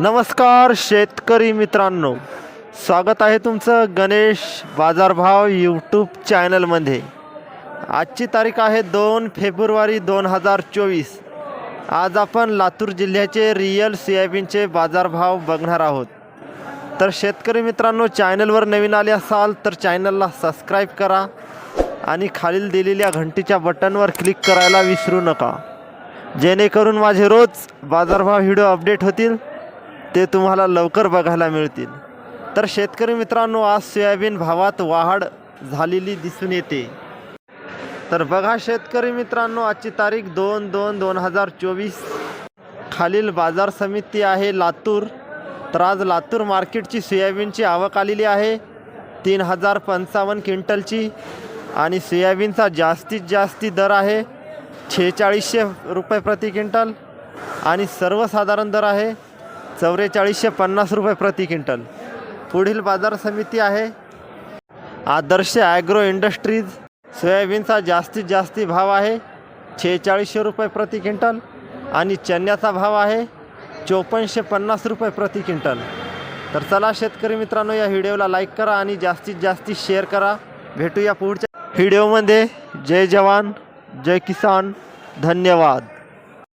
नमस्कार शेतकरी मित्रांनो. स्वागत आहे तुमचं गणेश बाजारभाव यूट्यूब चॅनलमध्ये. आजची तारीख आहे दोन फेब्रुवारी दोन हजार चोवीस. आज आपण लातूर जिल्ह्याचे रिअल सोयाबीनचे बाजारभाव बघणार आहोत. तर शेतकरी मित्रांनो चॅनलवर नवीन आले असाल तर चॅनलला सबस्क्राईब करा आणि खालील दिलेल्या घंटीच्या बटनवर क्लिक करायला विसरू नका. जेणेकरून माझे रोज बाजारभाव व्हिडिओ अपडेट होतील. ते तुम्हाला लवकर बघायला मिळतील. तर शेतकरी मित्रांनो आज सोयाबीन भावात वाढ झालेली दिसून येते. तर बघा शेतकरी मित्रांनो आजची तारीख दोन दोन दोन हजार चोवीस. खालील बाजार समिती आहे लातूर. तर आज लातूर मार्केटची सोयाबीनची आवक आलेली आहे तीन हजार पंचावन्न क्विंटलची. आणि सोयाबीनचा जास्तीत जास्ती दर आहे शेहेचाळीसशे रुपये प्रति क्विंटल. आणि सर्वसाधारण दर आहे चौवेचाळीसशे पन्नास रुपये प्रति क्विंटल. पुढील बाजार समिती आहे. आदर्श ॲग्रो इंडस्ट्रीज सोयाबीनचा जास्तीत जास्ती भाव आहे. शेहेचाळीसशे रुपये प्रति क्विंटल आणि चण्याचा भाव आहे. चोपन्नशे पन्नास रुपये प्रति क्विंटल. तर चला शेतकरी मित्रांनो या व्हिडिओला लाईक करा आणि जास्तीत जास्त शेअर करा. भेटूया पुढच्या व्हिडिओमध्ये. जय जवान जय किसान. धन्यवाद.